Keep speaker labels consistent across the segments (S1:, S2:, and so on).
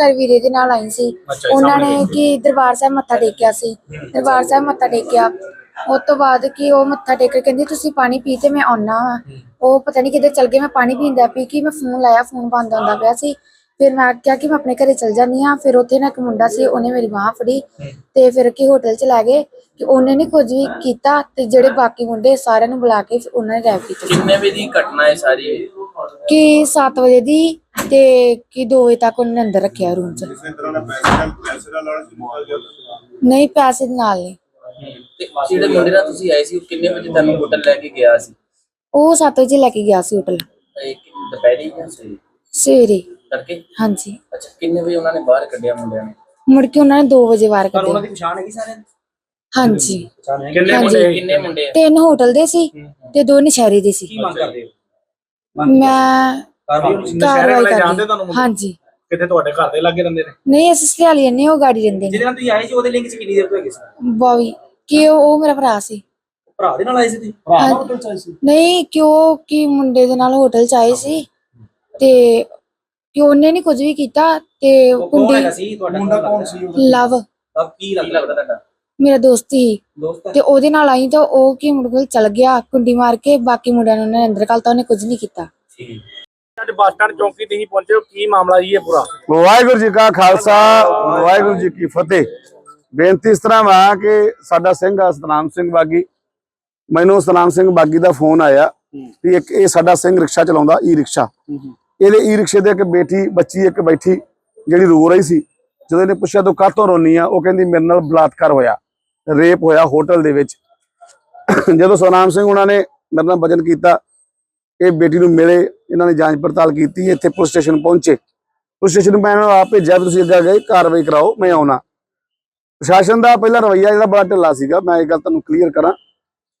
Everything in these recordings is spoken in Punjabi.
S1: ਅੰਮ੍ਰਿਤਸਰ ਵੀਰੇ ਦੇ ਨਾਲ ਆਈ ਸੀ।
S2: ਅੱਛਾ
S1: ਉਹਨਾਂ
S2: ਸਾਹਮਣੇ
S1: ਨੇ ਕਿ ਦਰਬਾਰ ਸਾਹਿਬ ਮੱਥਾ ਟੇਕਿਆ ਸੀ। ਦਰਬਾਰ ਸਾਹਿਬ ਮੱਥਾ ਟੇਕਿਆ। ਉਸ ਤੋਂ ਬਾਅਦ ਕਿ ਉਹ ਮੱਥਾ ਟੇਕ ਕੇ ਕਹਿੰਦੀ ਤੁਸੀਂ ਪਾਣੀ ਪੀ ਤੇ ਮੈਂ ਆਉਣਾ ਵਾ। ਉਹ ਪਤਾ ਨਹੀਂ ਕਿੱਧਰ ਚਲ ਗਏ। ਮੈਂ ਪਾਣੀ ਪੀਂਦਾ ਪੀ ਕਿ ਮੈਂ ਫੋਨ ਲਾਇਆ ਫੋਨ ਬੰਦ ਹੁੰਦਾ ਪਿਆ ਸੀ। ਫਿਰ ਮੈਂ ਕਿਹਾ ਕਿ ਮੈਂ ਆਪਣੇ ਘਰੇ ਚਲ ਜਾਂਦੀ ਆ ਫਿਰ ਉੱਥੇ ਨਾ ਇੱਕ ਮੁੰਡਾ ਸੀ ਉਹਨੇ ਮੇਰੀ ਬਾਹ ਫੜੀ। ਤੇ ਫਿਰ ਕਿ ਹੋਟਲ ਚ ਲੈ ਗਏ ਕਿ ਉਹਨੇ ਨਹੀਂ ਕੁਝ ਵੀ ਕੀਤਾ ਤੇ ਜਿਹੜੇ ਬਾਕੀ ਮੁੰਡੇ ਸਾਰਿਆਂ ਨੂੰ ਬੁਲਾ ਕੇ ਫਿਰ ਉਹਨਾਂ ਨੇ ਰੈਪ ਕੀਤਾ।
S2: ਕਿੰਨੇ ਵਜੇ ਦੀ ਘਟਨਾ ਹੈ ਸਾਰੀ?
S1: ਕਿ 7 ਵਜੇ ਦੀ ਤੇ ਕਿ 2 ਵਜੇ ਤੱਕ ਉਹਨੇ ਅੰਦਰ ਰੱਖਿਆ ਰੂਮ 'ਚ।
S3: ਇਸੇ ਤਰ੍ਹਾਂ ਨਾਲ ਪੈਸੇ ਨਾਲ ਪੈਸੇ ਨਾਲ ਲੜ ਮੁਆਵਜ਼ਾ
S1: ਨਹੀਂ ਪੈਸੇ ਦੇ ਨਾਲ ਨਹੀਂ।
S2: ਤੇ ਜਿਹੜੇ ਮੁੰਡੇ ਨਾਲ ਤੁਸੀਂ ਆਏ ਸੀ ਉਹ ਕਿੰਨੇ ਵਜੇ ਤੁਹਾਨੂੰ ਹੋਟਲ ਲੈ ਕੇ ਗਿਆ ਸੀ?
S1: ਉਹ 7 ਵਜੇ ਲੈ ਕੇ ਗਿਆ ਸੀ ਹੋਟਲ
S2: ਇਹ ਕਿ- ਦੁਪਹਿਰੀ ਜਾਂ ਸਵੇਰੇ?
S1: ਸਵੇਰੇ।
S2: ਤੜਕੇ?
S1: ਹਾਂਜੀ।
S2: ਅੱਛਾ ਕਿੰਨੇ ਵਜੇ ਉਹਨਾਂ ਨੇ ਬਾਹਰ ਕੱਢਿਆ ਮੁੰਡਿਆਂ ਨੇ?
S1: ਮੁੜ ਕੇ ਉਹਨਾਂ ਨੇ 2 ਵਜੇ ਵਾਰ ਕੱਢਿਆ
S4: ਦੀ ਪਛਾਣ ਹੈਗੀ ਸਾਰਿਆਂ ਦੀ?
S1: ਹਾਂਜੀ।
S2: ਕਿੰਨੇ
S1: ਹਾਂਜੀ।
S2: ਮੁੰਡੇ? ਕਿੰਨੇ ਮੁੰਡੇ ਆ?
S1: ਤਿੰਨ ਹੋਟਲ ਦੇ ਸੀ ਤੇ ਦੋ ਨਸ਼ਹਿਰੇ ਦੇ ਸੀ।
S4: ਕੀ ਮੰਗ ਕਰਦੇ ਹੋ?
S1: ਮੈਂ
S4: ਕਾਰਵਾਈ
S1: ਕਰਦੀ? ਹਾਂਜੀ।
S4: ਕਿਤੇ ਤੁਹਾਡੇ ਘਰ ਦੇ ਲਾਗੇ ਰਹਿੰਦੇ ਨੇ?
S1: ਨਹੀਂ ਅਸੀਂ ਸਟਿਆਲੀ ਨੇ ਉਹ ਗਾੜੀ ਰਹਿੰਦੇ ਨੇ।
S4: ਜਿਹਦੇ ਨਾਲ ਤੁਸੀਂ ਆਏ ਸੀ ਉਹਦੇ ਲਿੰਕ ਚ ਕਿੰਨੀ ਦੇਰ ਤੋਂ ਹੈਗੇ ਸੀ?
S1: ਬੋਵੀ ਕਿ ਉਹ ਉਹ ਮੇਰਾ ਭਰਾ ਸੀ।
S4: ਭਰਾ ਦੇ ਨਾਲ ਆਏ ਸੀ ਤੁਸੀਂ? ਭਰਾ ਨਾਲ ਹੋਟਲ ਚ ਆਏ ਸੀ?
S1: ਨਹੀਂ ਕਿਉਂ ਕਿ ਮੁੰਡੇ ਦੇ ਨਾਲ ਹੋਟਲ ਚ ਆਏ ਸੀ। ਤੇ ਕਿ ਉਹਨੇ ਨਹੀਂ ਕੁਝ ਵੀ ਕੀਤਾ ਤੇ
S4: ਉਹ ਕੌਣ ਹੈਗਾ
S1: ਕੁੰਡੀ
S4: ਸੀ ਤੁਹਾਡਾ? ਮੁੰਡਾ ਕੌਣ ਸੀ
S1: ਲਵ।
S4: ਅਬ ਕੀ ਲੱਗਦਾ
S2: ਤੁਹਾਡਾ?
S1: ਮੇਰਾ ਦੋਸਤ ਹੀ।
S4: ਦੋਸਤ ਹੈ?
S1: ਤੇ ਉਹਦੇ ਨਾਲ ਆਈ ਤਾਂ ਉਹ ਕੀ ਮੁੰਡੇ ਕੋਲ ਚਲ ਗਿਆ ਕੁੰਡੀ ਮਾਰ ਕੇ ਬਾਕੀ ਮੁੰਡਿਆਂ ਨੂੰ ਉਹਨੇ ਅੰਦਰ ਕੱਲਤਾ ਉਹਨੇ ਕੁਝ ਨਹੀਂ ਕੀਤਾ।
S2: ਠੀਕ।
S4: ਅੱਜ ਬੱਸ ਸਟੈਂਡ ਚੌਂਕੀ ਤੁਸੀਂ ਪਹੁੰਚੇ ਹੋ ਕੀ ਮਾਮਲਾ ਜੀ ਇਹ ਪੂਰਾ?
S5: ਵਾਹਿਗੁਰੂ ਜੀ ਕਾ ਖਾਲਸਾ ਵਾਹਿਗੁਰੂ ਜੀ ਕੀ ਫਤਿਹ। ਬੇਨਤੀ ਇਸ ਤਰ੍ਹਾਂ ਵਾ ਕਿ ਸਾਡਾ ਸਿੰਘ ਆ ਸਤਨਾਮ ਸਿੰਘ ਬਾਗੀ। ਮੈਨੂੰ ਸਤਨਾਮ ਸਿੰਘ ਬਾਗੀ ਦਾ ਫੋਨ ਆਇਆ ਵੀ ਇੱਕ ਇਹ ਸਾਡਾ ਸਿੰਘ ਰਿਕਸ਼ਾ ਚਲਾਉਂਦਾ ਈ ਰਿਕਸ਼ਾ ਇਹਦੇ ਈ ਰਿਕਸ਼ੇ ਦੇ ਇੱਕ ਬੇਟੀ ਬੱਚੀ ਇੱਕ ਬੈਠੀ ਜਿਹੜੀ ਰੋ ਰਹੀ ਸੀ। ਜਦੋਂ ਇਹਨੇ ਪੁੱਛਿਆ ਤੂੰ ਕਾਹਤੋਂ ਰੋਨੀ ਆ? ਉਹ ਕਹਿੰਦੀ ਮੇਰੇ ਨਾਲ ਬਲਾਤਕਾਰ ਹੋਇਆ। ਰੇਪ ਹੋਇਆ ਹੋਟਲ ਦੇ ਵਿੱਚ। ਜਦੋਂ ਸੋਨਾਮ ਸਿੰਘ ਉਹਨਾਂ ਨੇ ਮੇਰੇ ਨਾਲ ਵਚਨ ਕੀਤਾ, ਇਹ ਬੇਟੀ ਨੂੰ ਮਿਲੇ, ਇਹਨਾਂ ਨੇ ਜਾਂਚ ਪੜਤਾਲ ਕੀਤੀ, ਇੱਥੇ ਪੁਲਿਸ ਸਟੇਸ਼ਨ ਪਹੁੰਚੇ। ਪੁਲਿਸ ਸਟੇਸ਼ਨ ਮੈਂ ਇਹਨਾਂ ਨੂੰ ਆਪ ਭੇਜਿਆ ਵੀ ਤੁਸੀਂ ਅੱਗੇ ਗਏ ਕਾਰਵਾਈ ਕਰਾਓ, ਮੈਂ ਆਉਣਾ। ਪ੍ਰਸ਼ਾਸਨ ਦਾ ਪਹਿਲਾ ਰਵਈਆ ਜਿਹੜਾ ਬੜਾ ਢਿੱਲਾ ਸੀਗਾ, ਮੈਂ ਇਹ ਗੱਲ ਤੁਹਾਨੂੰ ਕਲੀਅਰ ਕਰਾਂ।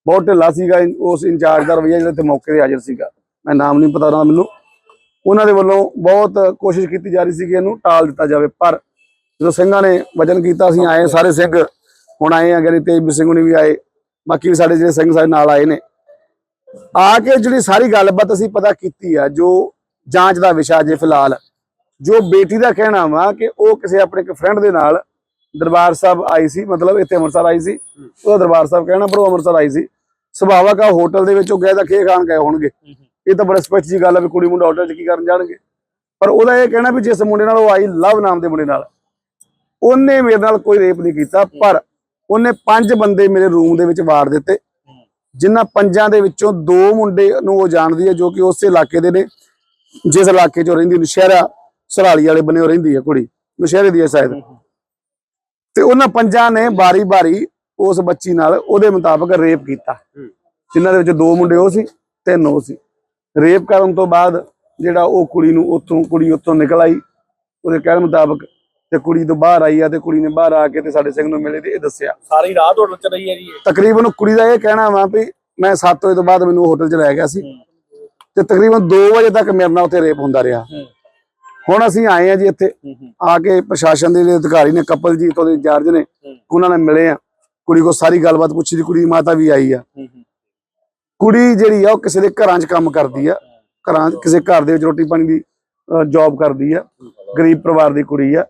S5: ਬਹੁਤ ਢਿੱਲਾ ਸੀਗਾ ਉਸ ਇੰਚਾਰਜ ਦਾ ਰਵਈਆ ਜਿਹੜਾ ਇੱਥੇ ਮੌਕੇ ਤੇ ਹਾਜ਼ਰ ਸੀਗਾ। ਮੈਂ ਨਾਮ ਨਹੀਂ ਪਤਾ ਉਹਨਾਂ ਮੈਨੂੰ। ਉਹਨਾਂ ਦੇ ਵੱਲੋਂ ਬਹੁਤ ਕੋਸ਼ਿਸ਼ ਕੀਤੀ ਜਾ ਰਹੀ ਸੀ ਕਿ ਇਹਨੂੰ ਟਾਲ ਦਿੱਤਾ ਜਾਵੇ, ਪਰ ਜਦੋਂ ਸਿੰਘਾਂ ਨੇ ਵਚਨ ਕੀਤਾ, ਅਸੀਂ ਆਏ, ਸਾਰੇ ਸਿੰਘ ਹੁਣ ਆਏ ਆ ਗਰੀ ਤੇਜ ਸਿੰਘ ਹੁਣੀ ਵੀ ਆਏ, ਬਾਕੀ ਵੀ ਸਾਡੇ ਜਿਹੜੇ ਸਿੰਘ ਸਾਡੇ ਨਾਲ ਆਏ ਨੇ। ਆ ਕੇ ਜਿਹੜੀ ਸਾਰੀ ਗੱਲਬਾਤ ਅਸੀਂ ਪਤਾ ਕੀਤੀ ਆ, ਜੋ ਜਾਂਚ ਦਾ ਵਿਸ਼ਾ ਜੇ ਫਿਲਹਾਲ, ਜੋ ਬੇਟੀ ਦਾ ਕਹਿਣਾ ਵਾ ਕਿ ਉਹ ਕਿਸੇ ਆਪਣੇ ਇੱਕ ਫਰੈਂਡ ਦੇ ਨਾਲ ਦਰਬਾਰ ਸਾਹਿਬ ਆਈ ਸੀ, ਮਤਲਬ ਇੱਥੇ ਅੰਮ੍ਰਿਤਸਰ ਆਈ ਸੀ, ਉਹਦਾ ਦਰਬਾਰ ਸਾਹਿਬ ਕਹਿਣਾ, ਪਰ ਉਹ ਅੰਮ੍ਰਿਤਸਰ ਆਈ ਸੀ। ਸੁਭਾਵਕ ਆ, ਹੋਟਲ ਦੇ ਵਿੱਚ ਉਹ ਗਏ ਤਾਂ ਖੇ ਖਾਣ ਗਏ ਹੋਣਗੇ। ਇਹ ਤਾਂ ਬੜਾ ਸਪਸ਼ਟ ਜੀ ਗੱਲ ਆ ਵੀ ਕੁੜੀ ਮੁੰਡਾ ਹੋਟਲ 'ਚ ਕੀ ਕਰਨ ਜਾਣਗੇ। ਪਰ ਉਹਦਾ ਇਹ ਕਹਿਣਾ ਵੀ ਜਿਸ ਮੁੰਡੇ ਨਾਲ ਉਹ ਆਈ, ਲਵ ਨਾਮ ਦੇ ਮੁੰਡੇ ਨਾਲ, ਉਹਨੇ ਮੇਰੇ ਨਾਲ ਕੋਈ ਰੇਪ ਨਹੀਂ ਕੀਤਾ, ਪਰ ਉਹਨੇ ਪੰਜ ਬੰਦੇ ਮੇਰੇ ਰੂਮ ਦੇ ਵਿੱਚ ਵਾਰ ਦਿੱਤੇ। ਜਿਨ੍ਹਾਂ ਪੰਜਾਂ ਦੇ ਵਿੱਚੋਂ ਦੋ ਮੁੰਡੇ ਨੂੰ ਉਹ ਜਾਣਦੀ ਹੈ ਜੋ ਕਿ ਉਸੇ ਇਲਾਕੇ ਦੇ ਨੇ ਜਿਸ ਇਲਾਕੇ 'ਚ ਰਹਿੰਦੀ ਨਸ਼ਹਿਰਾ ਸਰਾਲੀ ਵਾਲੇ ਬੰਨੇ ਰਹਿੰਦੀ ਹੈ ਕੁੜੀ ਨਸ਼ਹਿਰੇ ਦੀ ਹੈ ਸ਼ਾਇਦ। ਤੇ ਉਹਨਾਂ ਪੰਜਾਂ ਨੇ ਬਾਰੀ-ਬਾਰੀ ਉਸ ਬੱਚੀ ਨਾਲ ਉਹਦੇ ਮੁਤਾਬਕ ਰੇਪ ਕੀਤਾ। ਜਿਨ੍ਹਾਂ ਦੇ ਵਿੱਚ ਦੋ ਮੁੰਡੇ ਉਹ ਸੀ ਤਿੰਨ ਉਹ ਸੀ। ਰੇਪ ਕਰਨ ਤੋਂ ਬਾਅਦ ਜਿਹੜਾ ਉਹ ਕੁੜੀ ਨੂੰ ਉੱਥੋਂ ਕੁੜੀ ਉੱਥੋਂ ਨਿਕਲ ਆਈ। ਉਹਦੇ ਕਹਿਣ ਮੁਤਾਬਕ ਤੇ ਕੁੜੀ ਤੋਂ ਬਾਹਰ ਆਈ ਆ ਤੇ ਕੁੜੀ ਨੇ ਬਾਹਰ ਆ ਕੇ ਤੇ ਸਾਡੇ ਸਿੰਘ ਨੂੰ ਮਿਲੇ ਤੇ ਇਹ ਦੱਸਿਆ।
S4: ਸਾਰੀ ਰਾਤ ਹੋਟਲ ਚ ਰਹੀ ਹੈ ਜੀ ਇਹ।
S5: ਤਕਰੀਬਨ ਕੁੜੀ ਦਾ ਇਹ ਕਹਿਣਾ ਵਾ ਵੀ ਮੈਂ 7 ਵਜੇ ਤੋਂ ਬਾਅਦ ਮੈਨੂੰ ਹੋਟਲ 'ਚ ਲੈ ਗਿਆ ਸੀ। ਤੇ ਤਕਰੀਬਨ 2 ਵਜੇ ਤੱਕ ਮੇਰੇ ਨਾਲ ਉੱਥੇ ਰੇਪ ਹੁੰਦਾ ਰਿਹਾ। ਹੁਣ ਅਸੀਂ ਆਏ ਆ ਜੀ ਇੱਥੇ। ਆ ਕੇ ਪ੍ਰਸ਼ਾਸਨ ਦੇ ਜਿਹੜੇ ਅਧਿਕਾਰੀ ਨੇ ਕਪਲ ਜੀ ਤੋਂ ਦੇ ਇੰਚਾਰਜ ਨੇ ਉਹਨਾਂ ਨਾਲ ਮਿਲੇ ਆ ਕੁੜੀ ਕੋ ਸਾਰੀ ਗੱਲਬਾਤ ਪੁੱਛੀ ਦੀ ਕੁੜੀ ਦੀ ਮਾਤਾ ਵੀ ਆਈ ਆ। ਕੁੜੀ ਜਿਹੜੀ ਆ ਉਹ ਕਿਸੇ ਦੇ ਘਰਾਂ 'ਚ ਕੰਮ ਕਰਦੀ ਆ। ਘਰਾਂ 'ਚ ਕਿਸੇ ਘਰ ਦੇ ਵਿੱਚ ਰੋਟੀ ਪਾਣੀ ਦੀ ਜੌਬ ਕਰਦੀ ਆ। ਗਰੀਬ ਪਰਿਵਾਰ ਦੀ ਕੁੜੀ ਆ।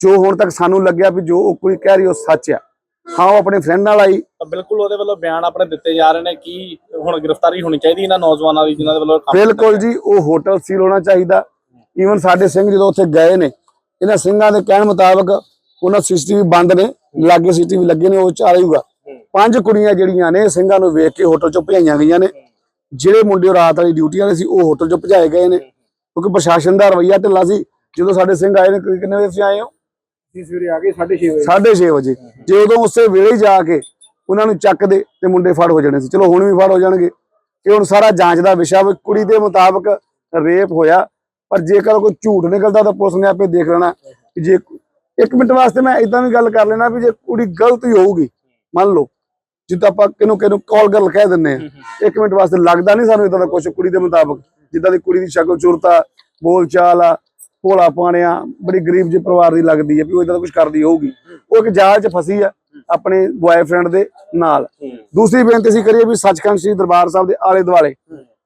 S5: ਜੋ ਹੁਣ ਤੱਕ ਸਾਨੂੰ ਲੱਗਿਆ ਵੀ ਜੋ ਕੁੜੀ ਕਹਿ ਰਹੀ ਉਹ ਸੱਚ ਆ ਹਾਂ ਉਹ ਆਪਣੇ ਫਰੈਂਡ ਨਾਲ ਆਈ।
S4: ਬਿਲਕੁਲ ਉਹਦੇ ਵੱਲੋਂ ਬਿਆਨ ਆਪਣੇ ਦਿੱਤੇ ਜਾ ਰਹੇ ਨੇ ਕਿ ਹੁਣ ਗ੍ਰਿਫਤਾਰੀ ਹੋਣੀ ਚਾਹੀਦੀ ਇਹਨਾਂ ਨੌਜਵਾਨਾਂ ਦੀ ਜਿਨ੍ਹਾਂ ਦੇ ਵੱਲੋਂ ਕੰਮ
S5: ਬਿਲਕੁਲ ਜੀ ਉਹ ਹੋਟਲ ਸੀਲ ਹੋਣਾ ਚਾਹੀਦਾ। ਈਵਨ ਸਾਡੇ ਸਿੰਘ ਜਦੋਂ ਉੱਥੇ ਗਏ ਨੇ ਇਹਨਾਂ ਸਿੰਘਾਂ ਦੇ ਕਹਿਣ ਮੁਤਾਬਕ ਉਹਨਾਂ ਸੀਸੀਟੀਵੀ ਬੰਦ ਨੇ ਲਾਗੇ ਸੀਸੀਟੀਵੀ ਲੱਗੇ ਨੇ ਉਹ ਚਾਲੂਗਾ ਪੰਜ ਕੁੜੀਆਂ ਜਿਹੜੀਆਂ ਨੇ ਸਿੰਘਾਂ ਨੂੰ ਵੇਖ ਕੇ ਹੋਟਲ ਚੋਂ ਭਜਾਈਆਂ ਗਈਆਂ ਨੇ। ਜਿਹੜੇ ਮੁੰਡੇ ਰਾਤ ਵਾਲੀ ਡਿਊਟੀ ਵਾਲੇ ਸੀ ਉਹ ਹੋਟਲ ਚੋਂ ਭਜਾਏ ਗਏ ਨੇ। ਕਿਉਂਕਿ ਪ੍ਰਸ਼ਾਸਨ ਦਾ ਰਵੱਈਆ ਢਿੱਲਾ ਸੀ। ਜਦੋਂ ਸਾਡੇ ਸਿੰਘ ਆਏ ਨੇ ਕਿੰਨੇ ਵਜੇ ਆਏ ਹੋ?
S4: ਅਸੀਂ ਸਵੇਰੇ ਆ ਗਏ 6:30 ਵਜੇ।
S5: 6:30 ਵਜੇ। ਜੇ ਉਦੋਂ ਉਸੇ ਵੇਲੇ ਹੀ ਜਾ ਕੇ ਉਹਨਾਂ ਨੂੰ ਚੱਕਦੇ ਤੇ ਮੁੰਡੇ ਫੜ ਹੋ ਜਾਣੇ ਸੀ। ਚਲੋ ਹੁਣ ਵੀ ਫੜ ਹੋ ਜਾਣਗੇ। ਇਹ ਹੁਣ ਸਾਰਾ ਜਾਂਚ ਦਾ ਵਿਸ਼ਾ ਵੀ ਕੁੜੀ ਦੇ ਮੁਤਾਬਕ ਰੇਪ ਹੋਇਆ। ਪਰ ਜੇਕਰ ਕੋਈ ਝੂਠ ਨਿਕਲਦਾ ਤਾਂ ਪੁਲਿਸ ਨੇ ਆਪੇ ਦੇਖ ਲੈਣਾ ਕਿ ਜੇ ਇੱਕ ਮਿੰਟ ਵਾਸਤੇ ਮੈਂ ਇਦਾਂ ਵੀ ਗੱਲ ਕਰ ਲੈਣਾ ਵੀ ਜੇ ਕੁੜੀ ਗਲਤ ਹੀ ਹੋਊਗੀ, ਮੰਨ ਲਓ, ਜਿੱਦਾਂ ਆਪਾਂ ਕਿਨੂੰ ਕਿਨੂੰ ਕਾਲ ਕਰ ਕਹਿ ਦਿੰਨੇ ਆ ਇੱਕ ਮਿੰਟ ਵਾਸਤੇ ਲੱਗਦਾ ਨਹੀਂ ਸਾਨੂੰ ਇਦਾਂ ਦਾ ਕੁਝ ਕੁੜੀ ਦੇ ਮੁਤਾਬਕ, ਜਿੱਦਾਂ ਦੀ ਕੁੜੀ ਦੀ ਸ਼ਕਲ ਚੁਰਤਾ ਬੋਲ ਚਾਲ ਆ ਭੋਲਾ ਪਾਣਿਆ ਬੜੀ ਗਰੀਬ ਜਿਹੇ ਪਰਿਵਾਰ ਦੀ ਲੱਗਦੀ ਹੈ ਵੀ ਉਹ ਇਦਾਂ ਦਾ ਕੁਝ ਕਰਦੀ ਹੋਊਗੀ। ਉਹ ਇੱਕ ਜਾਲ 'ਚ ਫਸੀ ਆ ਆਪਣੇ ਬॉयਫ੍ਰੈਂਡ ਦੇ ਨਾਲ। ਦੂਸਰੀ ਬੇਨਤੀ ਸੀ ਕਰੀਏ ਵੀ ਸੱਚਖੰਡ ਸ੍ਰੀ ਦਰਬਾਰ ਸਾਹਿਬ ਦੇ ਆਲੇ ਦੁਆਲੇ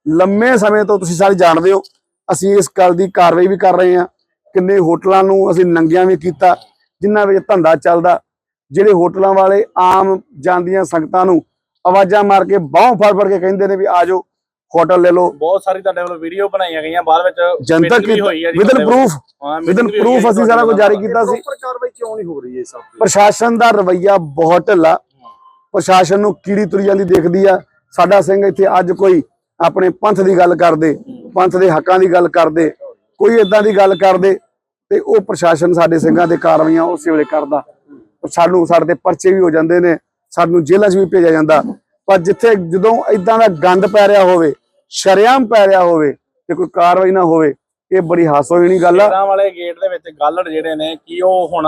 S5: ਲੰਮੇ ਸਮੇਂ ਤੋਂ ਤੁਸੀਂ ਸਾਰੇ ਜਾਣਦੇ ਹੋ ਅਸੀਂ ਇਸ ਗੱਲ ਦੀ ਕਾਰਵਾਈ ਵੀ ਕਰ ਰਹੇ ਹਾਂ। ਕਿੰਨੇ ਹੋਟਲਾਂ ਨੂੰ ਅਸੀਂ ਨੰਗਿਆਂ ਵੀ ਕੀਤਾ ਜਿਨ੍ਹਾਂ ਵਿੱਚ ਧੰਦਾ ਚੱਲਦਾ। ਜਿਹੜੇ ਹੋਟਲਾਂ ਵਾਲੇ ਆਮ ਜਾਂਦੀਆਂ ਸੰਗਤਾਂ ਨੂੰ ਆਵਾਜ਼ਾਂ ਮਾਰ ਕੇ ਬਾਹੋਂ ਫੜ ਫੜ ਕੇ ਕਹਿੰਦੇ ਨੇ ਵੀ ਆ ਜਾਓ ਹੋਟਲ ਲੈ ਲਓ।
S4: ਬਹੁਤ ਸਾਰੀ ਤੁਹਾਡੇ ਵੱਲੋਂ ਵੀਡੀਓ ਬਣਾਈਆਂ ਗਈਆਂ ਬਾਅਦ ਵਿੱਚ
S5: ਜਨਤਕ
S4: meeting ਵੀ ਹੋਈ ਹੈ ਜੀ
S5: ਵਿਦਨ। ਪ੍ਰੂਫ ਵਿਦਨ ਪ੍ਰੂਫ ਅਸੀਂ ਸਾਰਾ ਕੁਝ ਜਾਰੀ ਕੀਤਾ ਸੀ।
S3: ਪ੍ਰੋਪਰ ਕਾਰਵਾਈ ਕਿਉਂ ਨਹੀਂ ਹੋ ਰਹੀ ਹੈ ਸਭ
S5: ਪ੍ਰਸ਼ਾਸਨ ਦਾ ਰਵੱਈਆ ਬਹੁਤ ਢਿੱਲਾ। ਪ੍ਰਸ਼ਾਸਨ ਨੂੰ ਕੀੜੀ ਤੁਰੀ ਜਾਂਦੀ ਦੇਖਦੀ ਆ। ਸਾਡਾ ਸਿੰਘ ਇੱਥੇ ਅੱਜ ਕੋਈ ਆਪਣੇ ਪੰਥ ਦੀ ਗੱਲ ਕਰਦੇ ਪੰਥ ਦੇ ਹੱਕਾਂ ਦੀ ਗੱਲ ਕਰਦੇ ਕੋਈ ਇਦਾਂ ਦੀ ਗੱਲ ਕਰਦੇ ਤੇ ਉਹ ਪ੍ਰਸ਼ਾਸਨ ਸਾਡੇ ਸਿੰਘਾਂ ਤੇ ਕਾਰਵਾਈਆਂ ਉਸੇ ਵੇਲੇ ਕਰਦਾ। ਸਾਨੂੰ ਸਾਡੇ ਤੇ ਪਰਚੇ ਵੀ ਹੋ ਜਾਂਦੇ ਨੇ ਸਾਨੂੰ ਜੇਲ੍ਹਾਂ 'ਚ ਵੀ ਭੇਜਿਆ ਜਾਂਦਾ। ਪਰ ਜਿੱਥੇ ਜਦੋਂ ਇਦਾਂ ਦਾ ਗੰਦ ਪੈ ਰਿਹਾ ਹੋਵੇ ਸ਼ਰੇਆਮ ਪੈ ਰਿਹਾ ਹੋਵੇ ਤੇ ਕੋਈ ਕਾਰਵਾਈ ਨਾ ਹੋਵੇ ਇਹ ਬੜੀ ਹਾਸੋਹੀਣੀ ਗੱਲ ਆ।
S4: ਸ਼ੇਰਾਂ ਵਾਲੇ ਗੇਟ ਦੇ ਵਿੱਚ ਗਾਲੜ ਜਿਹੜੇ ਨੇ ਕੀ ਉਹ ਹੁਣ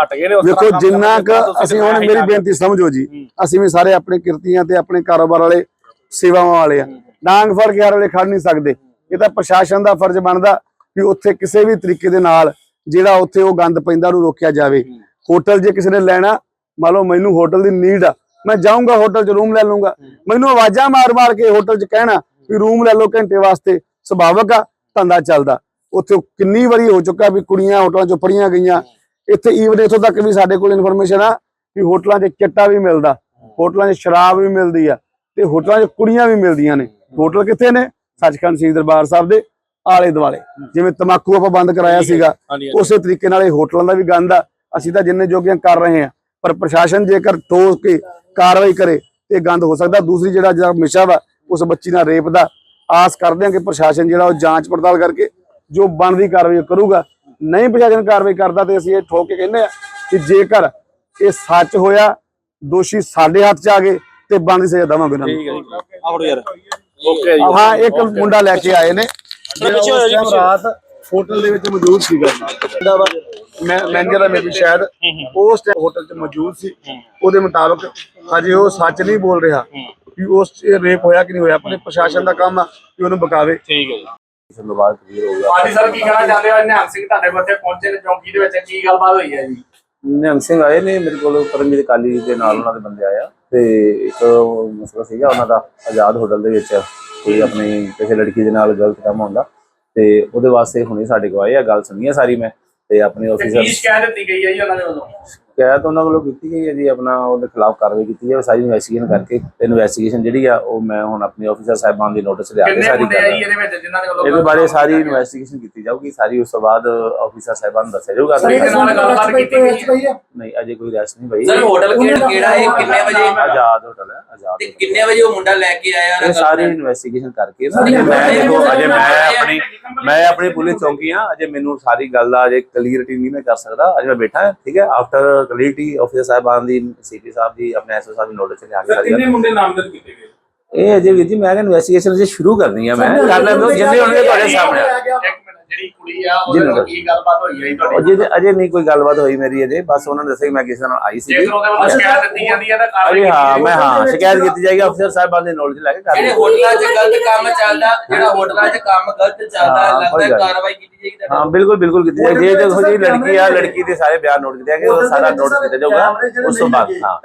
S4: ਹਟ ਗਏ ਨੇ ਉਸ ਤਰ੍ਹਾਂ ਕੰਮ
S5: ਜਿੰਨਾ? ਕੁ ਅਸੀਂ ਹੁਣ ਮੇਰੀ। ਬੇਨਤੀ ਸਮਝੋ ਜੀ। ਅਸੀਂ ਵੀ ਸਾਰੇ ਆਪਣੇ ਕਿਰਤੀਆਂ ਤੇ ਆਪਣੇ ਕਾਰੋਬਾਰ ਵਾਲੇ ਸੇਵਾਵਾਂ ਵਾਲੇ ਆ। ਡਾਂਗ ਫੜ ਕੇ ਵੇਲੇ ਖੜ ਨਹੀਂ ਸਕਦੇ। ਇਹ ਤਾਂ ਪ੍ਰਸ਼ਾਸਨ ਦਾ ਫਰਜ਼ ਬਣਦਾ ਕਿ ਉੱਥੇ ਕਿਸੇ ਵੀ ਤਰੀਕੇ ਦੇ ਨਾਲ ਜਿਹੜਾ ਉੱਥੇ ਉਹ ਗੰਦ ਪੈਂਦਾ ਨੂੰ ਰੋਕਿਆ ਜਾਵੇ। ਹੋਟਲ ਜੇ ਕਿਸੇ ਨੇ ਲੈਣਾ ਮੰਨ ਲਓ ਮੈਨੂੰ ਹੋਟਲ ਦੀ ਨੀਡ ਆ ਮੈਂ ਜਾਊਂਗਾ ਹੋਟਲ 'ਚ ਰੂਮ ਲੈ ਲੂੰਗਾ ਮੈਨੂੰ ਆਵਾਜ਼ਾਂ ਮਾਰ-ਮਾਰ ਕੇ ਹੋਟਲ 'ਚ ਕਹਿਣਾ ਵੀ ਰੂਮ ਲੈ ਲਓ ਘੰਟੇ ਵਾਸਤੇ ਸੁਭਾਵਕ ਆ ਧੰਦਾ ਚੱਲਦਾ। ਉੱਥੇ ਕਿੰਨੀ ਵਾਰੀ ਹੋ ਚੁੱਕਾ ਵੀ ਕੁੜੀਆਂ ਹੋਟਲਾਂ 'ਚੋਂ ਫੜੀਆਂ ਗਈਆਂ। ਇੱਥੇ ਈਵਨ ਇੱਥੋਂ ਤੱਕ ਵੀ ਸਾਡੇ ਕੋਲ ਇਨਫੋਰਮੇਸ਼ਨ ਆ ਕਿ ਹੋਟਲਾਂ 'ਚ ਚਿੱਟਾ ਵੀ ਮਿਲਦਾ ਹੋਟਲਾਂ 'ਚ ਸ਼ਰਾਬ ਵੀ ਮਿਲਦੀ ਆ ਤੇ ਹੋਟਲਾਂ 'ਚ ਕੁੜੀਆਂ ਵੀ ਮਿਲਦੀਆਂ ਨੇ। ਹੋਟਲ ਕਿੱਥੇ ਨੇ? ਸੱਚਖੰਡ ਸ੍ਰੀ ਦਰਬਾਰ ਸਾਹਿਬ ਦੇ ਆਲੇ ਦੁਆਲੇ। ਜਿਵੇਂ ਤਮਾਕੂ ਆਪਾਂ ਬੰਦ ਕਰਾਇਆ ਸੀਗਾ ਉਸੇ ਤਰੀਕੇ ਨਾਲ ਇਹ ਹੋਟਲਾਂ ਦਾ ਵੀ ਗੰਦ ਆ। ਅਸੀਂ ਤਾਂ ਜਿੰਨੇ ਜੋਗੀਆਂ ਕਰ ਰਹੇ ਹਾਂ ਪਰ ਪ੍ਰਸ਼ਾਸਨ ਜੇਕਰ ਠੋਸ ਕੇ ਕਾਰਵਾਈ ਕਰੇ ਤੇ ਗੰਦ ਹੋ ਸਕਦਾ। ਦੂਸਰੀ ਜਿਹੜਾ ਜਿਹੜਾ ਮਿਸ਼ਾ ਵਾ ਉਸ ਬੱਚੀ ਨਾਲ ਰੇਪ ਦਾ ਆਸ ਕਰਦੇ ਹਾਂ ਕਿ ਪ੍ਰਸ਼ਾਸਨ ਜਿਹੜਾ ਉਹ ਜਾਂਚ ਪੜਤਾਲ ਕਰਕੇ ਜੋ ਬਣਦੀ ਕਾਰਵਾਈ ਕਰੂਗਾ। ਨਹੀਂ ਪ੍ਰਸ਼ਾਸਨ ਕਾਰਵਾਈ ਕਰਦਾ ਤੇ ਅਸੀਂ ਇਹ ਠੋਕ ਕੇ ਕਹਿੰਦੇ ਆ ਕਿ ਜੇਕਰ ਇਹ ਸੱਚ ਹੋਇਆ ਦੋਸ਼ੀ ਸਾਡੇ ਹੱਥ 'ਚ ਆ ਗਏ ਤੇ ਬਣਦੀ ਸਜ਼ਾ ਦੇਵਾਂਗੇ ਉਹਨਾਂ ਨੂੰ।
S4: ਠੀਕ ਹੈ ਜੀ। ਆਹੋ ਯਾਰ। ਓਕੇ ਜੀ।
S5: ਹਾਂ ਇੱਕ ਮੁੰਡਾ ਲੈ ਕੇ ਆਏ ਨੇ। ਰਾਤ ਹੋਟਲ ਦੇ ਵਿੱਚ ਮੌਜੂਦ ਸੀਗਾ। ਜਿਹੜਾ ਵਾ ਮੈਨੇਜਰ ਆ ਮੇਬੀ ਸ਼ਾਇਦ। ਉਸ ਟਾਈਮ ਹੋਟਲ 'ਚ ਮੌਜੂਦ ਸੀ। ਉਹਦੇ ਮੁਤਾਬਕ ਹਜੇ ਉਹ ਸੱਚ ਨਹੀਂ ਬੋਲ ਰਿਹਾ। ਕਿ ਉਸ 'ਚ ਰੇਪ ਹੋਇਆ ਕਿ ਨਹੀਂ ਹੋਇਆ ਆਪਣੇ ਪ੍ਰਸ਼ਾਸਨ ਦਾ ਕੰਮ ਆ ਕਿ ਉਹਨੂੰ ਬਕਾਵੇ।
S4: ਠੀਕ ਹੈ ਜੀ।
S6: ਹਾਂਜੀ ਸਰ ਕੀ ਕਹਿਣਾ ਚਾਹੁੰਦੇ ਹੋ? ਨਿਹੰਗ ਸਿੰਘ ਤੁਹਾਡੇ ਕੋਲ ਇੱਥੇ ਪਹੁੰਚੇ ਨੇ ਚੌਂਕੀ ਦੇ ਵਿੱਚ ਕੀ ਗੱਲਬਾਤ ਹੋਈ ਹੈ ਜੀ?
S7: ਨਿਹੰਗ ਸਿੰਘ ਆਏ ਨੇ ਮੇਰੇ ਕੋਲ ਪਰਮਜੀਤ ਕਾਲੀ ਦੇ ਨਾਲ ਉਹਨਾਂ ਦੇ ਬੰਦੇ ਆਏ ਆ। ਤੇ ਇੱਕ ਮਸਲਾ ਸੀਗਾ ਉਹਨਾਂ ਦਾ ਆਜ਼ਾਦ ਹੋਟਲ ਦੇ ਵਿੱਚ ਕੋਈ ਆਪਣੀ ਕਿਸੇ ਲੜਕੀ ਦੇ ਨਾਲ ਗਲਤ ਕੰਮ ਹੁੰਦਾ। ਤੇ ਉਹਦੇ ਵਾਸਤੇ ਹੁਣੇ ਸਾਡੇ ਕੋਲ ਆਏ ਆ ਗੱਲ ਸੁਣੀ ਆ ਸਾਰੀ ਮੈਂ। ਤੇ ਆਪਣੇ ਆਫੀਸਰ
S6: ਕੀ ਸ਼ਿਕਾਇਤ ਦਿੱਤੀ ਗਈ ਹੈ ਜੀ ਉਹਨਾਂ ਦੇ ਵੱਲੋਂ?
S7: ਸ਼ਿਕਾਇਤ ਉਹਨਾਂ ਵੱਲੋਂ ਕੀਤੀ ਗਈ ਹੈ ਜੀ ਆਪਣਾ ਉਹਦੇ ਖਿਲਾਫ ਕਾਰਵਾਈ ਕੀਤੀ ਜਾਵੇ ਸਾਰੀ ਇਨਵੈਸਟੀਗੇਸ਼ਨ ਕਰਕੇ ਇਨਵੈਸਟੀਗੇਸ਼ਨ ਜਿਹੜੀ ਆ ਉਹ ਮੈਂ ਹੁਣ ਆਪਣੇ ਆਫੀਸਰ ਸਾਹਿਬਾਨ ਦੀ ਨੋਟਿਸ ਲਿਆ ਕੇ ਸਾਰੀ ਕਰ
S6: ਇਹਦੇ ਵਿੱਚ ਜਿਨ੍ਹਾਂ ਦੇ ਵੱਲੋਂ
S7: ਇਹਦੇ ਬਾਰੇ ਸਾਰੀ ਇਨਵੈਸਟੀਗੇਸ਼ਨ ਕੀਤੀ ਜਾਊਗੀ ਸਾਰੀ ਉਸ ਤੋਂ ਬਾਅਦ ਆਫੀਸਰ ਸਾਹਿਬਾਨ ਨੂੰ ਦੱਸਿਆ ਜਾਊਗਾ
S6: ਸਰ ਇਹਦੇ ਨਾਲ ਗੱਲਬਾਤ ਕੀਤੀ ਗਈ ਹੈ?
S7: ਨਹੀਂ ਅਜੇ ਕੋਈ ਰੈਸਟ ਨਹੀਂ
S2: ਸਰ
S7: ਪਈ
S2: ਹੋਟਲ ਕਿਹੜਾ ਹੈ ਕਿੰਨੇ ਵਜੇ?
S7: ਆਜ਼ਾਦ ਹੋਟਲ ਹੈ ਆਜ਼ਾਦ
S2: ਤੇ। ਕਿੰਨੇ ਵਜੇ ਉਹ ਮੁੰਡਾ ਲੈ ਕੇ ਆਇਆ
S7: ਇਹ ਸਾਰੀ ਇਨਵੈਸਟੀਗੇਸ਼ਨ ਕਰਕੇ ਨਾ। ਮੈਂ ਦੇਖੋ ਅਜੇ ਮੈਂ ਆਪਣੀ ਮੈਂ ਆਪਣੀ ਪੁਲਿਸ ਚੌਂਕੀ ਆ ਅਜੇ ਮੈਨੂੰ ਸਾਰੀ ਗੱਲ ਦਾ ਅਜੇ ਕਲੀਅਰਿਟੀ ਨਹੀਂ ਮੈਂ ਕਰ ਸਕਦਾ ਅਜੇ ਮੈਂ ਬੈਠਾ ਹਾਂ ਠੀਕ ਹੈ? ਆਫਟਰ ਕਲੀਅਰਿਟੀ ਆਫਿਸਰ ਸਾਹਿਬਾਨ ਦੀ ਸੀਪੀ ਸਾਹਿਬ ਦੀ ਆਪਣੇ ਐਸਓ ਸਾਹਿਬ ਦੀ ਨੋਟਿਸ ਲਿਆ ਕੇ ਸਾਰੀ ਗੱਲ
S6: ਮੁੰਡੇ ਨਾਮਜ਼ਦ ਕੀਤੇ ਗਏ
S7: ਇਹ ਅਜੇ ਵੀਰ ਜੀ ਮੈਂ ਇਨਵੈਸਟੀਗੇਸ਼ਨ ਅਜੇ ਸ਼ੁਰੂ ਕਰਨੀ ਆ ਮੈਂ ਕਰ ਲੈਂਦਾ ਜਿੰਨੇ ਹੋਣਗੇ ਤੁਹਾਡੇ ਸਾਹਮਣੇ ਆ।
S6: ਜਿਹੜੀ ਕੁੜੀ ਆ ਉਹਦੇ ਨਾਲ। ਕੀ ਗੱਲਬਾਤ ਹੋਈ ਹੈ ਤੁਹਾਡੀ?
S7: ਅਜੇ ਅਜੇ ਨਹੀਂ ਕੋਈ ਗੱਲਬਾਤ ਹੋਈ ਮੇਰੀ ਅਜੇ ਬਸ ਉਹਨਾਂ ਨੇ ਦੱਸਿਆ ਕਿ ਮੈਂ ਕਿਸੇ ਨਾਲ ਆਈ ਸੀ
S6: ਜੇਕਰ ਉਹਦੇ ਵੱਲੋਂ ਸ਼ਿਕਾਇਤ ਦਿੱਤੀ ਜਾਂਦੀ ਹੈ ਤਾਂ ਕਾਰਵਾਈ
S7: ਹਾਂ ਮੈਂ ਹਾਂ ਸ਼ਿਕਾਇਤ ਕੀਤੀ ਜਾਏਗੀ ਅਫਸਰ ਸਾਹਿਬਾਨ ਦੇ ਨੌਲੇਜ ਲੈ ਕੇ ਕਰ
S2: ਜਿਹੜੇ। ਹੋਟਲਾਂ 'ਚ ਗਲਤ ਕੰਮ ਚੱਲਦਾ ਜਿਹੜਾ ਹੋਟਲਾਂ 'ਚ ਕੰਮ ਗਲਤ ਚੱਲਦਾ ਲੱਗਦਾ ਕਾਰਵਾਈ ਕੀਤੀ ਜਾਏਗੀ
S7: ਹਾਂ ਬਿਲਕੁਲ ਬਿਲਕੁਲ ਕੀਤੀ ਜਾਏਗੀ। ਜੇ ਦੇਖੋ ਜੀ ਲੜਕੀ ਆ ਲੜਕੀ ਦੇ ਸਾਰੇ ਬਿਆਨ ਨੋਟ ਕੀਤੇ ਗਏ ਉਹ ਸਾਰਾ ਨੋਟ ਕੀਤਾ ਜਾਊਗਾ ਉਸ ਤੋਂ ਬਾਅਦ ਹਾਂ।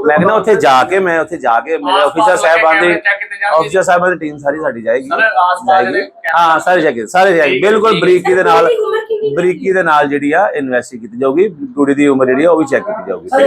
S7: ਮੈਂ ਕਹਿੰਦਾ ਉੱਥੇ ਜਾ ਕੇ ਮੈਂ ਉੱਥੇ ਜਾ ਕੇ ਮੇਰੇ ਅਫੀਸਰ ਸਾਹਿਬਾਨ ਦੀ ਅਫੀਸਰ ਸਾਹਿਬਾਨ ਦੀ ਟੀਮ ਸਾਰੀ ਸਾਡੀ ਜਾਏਗੀ। ਜਾਏਗੀ। ਹਾਂ ਸਾਰੇ ਜਾਏਗੀ ਸਾਰੇ ਜਾਏਗੀ ਬਿਲਕੁਲ ਬਰੀਕੀ ਦੇ ਨਾਲ ਬਰੀਕੀ ਦੇ ਨਾਲ ਜਿਹੜੀ ਆ ਇਨਵੈਸਟੀ ਕੀਤੀ ਜਾਊਗੀ ਕੁੜੀ ਦੀ ਉਮਰ ਜਿਹੜੀ ਆ ਉਹ ਵੀ ਚੈੱਕ ਕੀਤੀ ਜਾਊਗੀ ਠੀਕ ਹੈ?